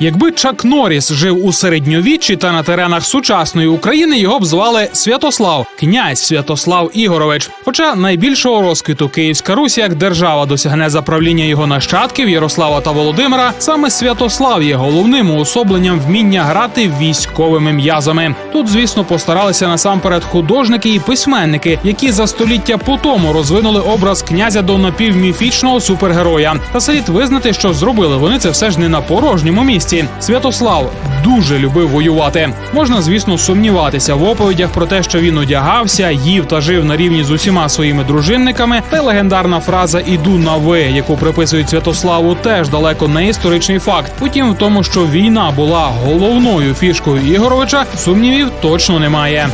Якби Чак Норріс жив у середньовіччі та на теренах сучасної України, його б звали Святослав, князь Святослав Ігорович. Хоча найбільшого розквіту Київська Русь як держава досягне за правління його нащадків Ярослава та Володимира, саме Святослав є головним уособленням вміння грати військовими м'язами. Тут, звісно, постаралися насамперед художники і письменники, які за століття по тому розвинули образ князя до напівміфічного супергероя. Та слід визнати, що зробили вони це все ж не на порожньому місці. Святослав дуже любив воювати. Можна, звісно, сумніватися в оповідях про те, що він одягався, їв та жив на рівні з усіма своїми дружинниками. Та легендарна фраза Іду на ви, яку приписують Святославу, теж далеко не історичний факт. Утім, в тому, що війна була головною фішкою Ігоровича, сумнівів точно немає.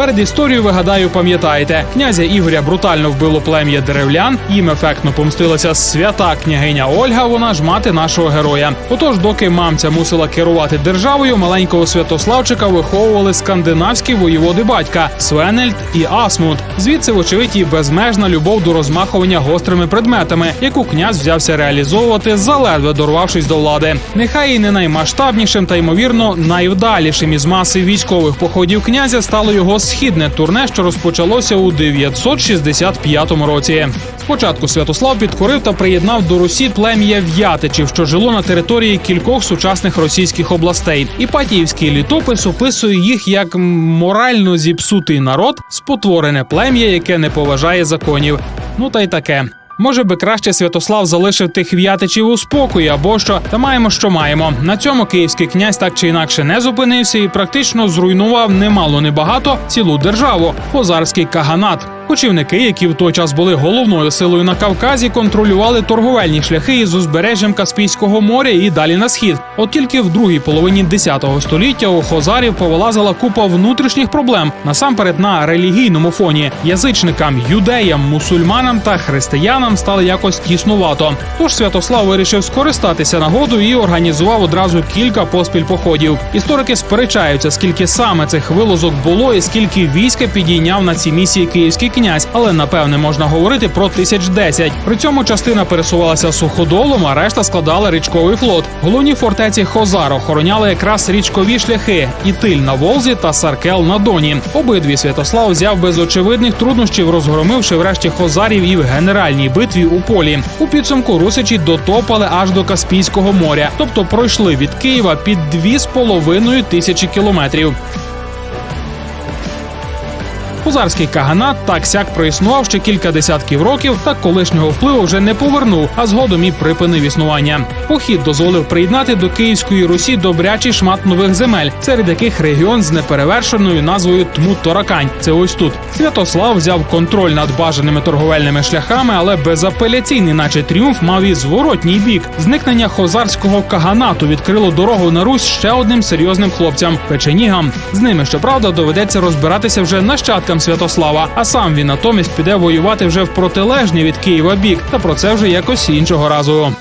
Перед історією ви гадаю, пам'ятаєте, князя Ігоря брутально вбило плем'я деревлян. Їм ефектно помстилася свята княгиня Ольга. Вона ж мати нашого героя. Отож, доки мамця мусила керувати державою, маленького Святославчика виховували скандинавські воєводи батька Свенельд і Асмунд. Звідси, вочевидь, і безмежна любов до розмахування гострими предметами, яку князь взявся реалізовувати, заледве дорвавшись до влади. Нехай і не наймасштабнішим та ймовірно найвдалішим із маси військових походів князя стало його східне турне, що розпочалося у 965 році. Спочатку Святослав підкорив та приєднав до Русі плем'я В'ятичів, що жило на території кількох сучасних російських областей. Іпатіївський літопис описує їх як морально зіпсутий народ, спотворене плем'я, яке не поважає законів. Ну та й таке. Може би краще Святослав залишив тих в'ятичів у спокої, або що та маємо, що маємо. На цьому київський князь так чи інакше не зупинився і практично зруйнував немало небагато цілу державу хозарський каганат. Кочівники, які в той час були головною силою на Кавказі, контролювали торговельні шляхи із узбережжям Каспійського моря і далі на схід. От тільки в другій половині 10 століття у хозарів повилазила купа внутрішніх проблем насамперед на релігійному фоні. Язичникам, юдеям, мусульманам та християнам стало якось тіснувато. Тож Святослав вирішив скористатися нагодою і організував одразу кілька поспіль походів. Історики сперечаються, скільки саме цих вилазок було, і скільки війська підійняв на ці місії київський князь, але напевне можна говорити про тисяч десять. При цьому частина пересувалася суходолом, а решта складала річковий флот. Головні фортеці Хозар охороняли якраз річкові шляхи і тиль на Волзі та Саркел на Доні. Обидві Святослав взяв без очевидних труднощів, розгромивши врешті Хозарів і в генеральній битві у полі. У підсумку русичі дотопали аж до Каспійського моря, тобто пройшли від Києва під дві з половиною тисячі кілометрів. Хузарський каганат так сяк проіснував ще кілька десятків років, та колишнього впливу вже не повернув, а згодом і припинив існування. Похід дозволив приєднати до Київської Русі добрячий шмат нових земель, серед яких регіон з неперевершеною назвою Тмут-Торакань. Це ось тут. Святослав взяв контроль над бажаними торговельними шляхами, але безапеляційний, наче тріумф, мав і зворотній бік. Зникнення хозарського каганату відкрило дорогу на Русь ще одним серйозним хлопцям печенігам. З ними, щоправда, доведеться розбиратися вже нащадкам Святослава, а сам він натомість піде воювати вже в протилежний від Києва бік. Та про це вже якось іншого разу.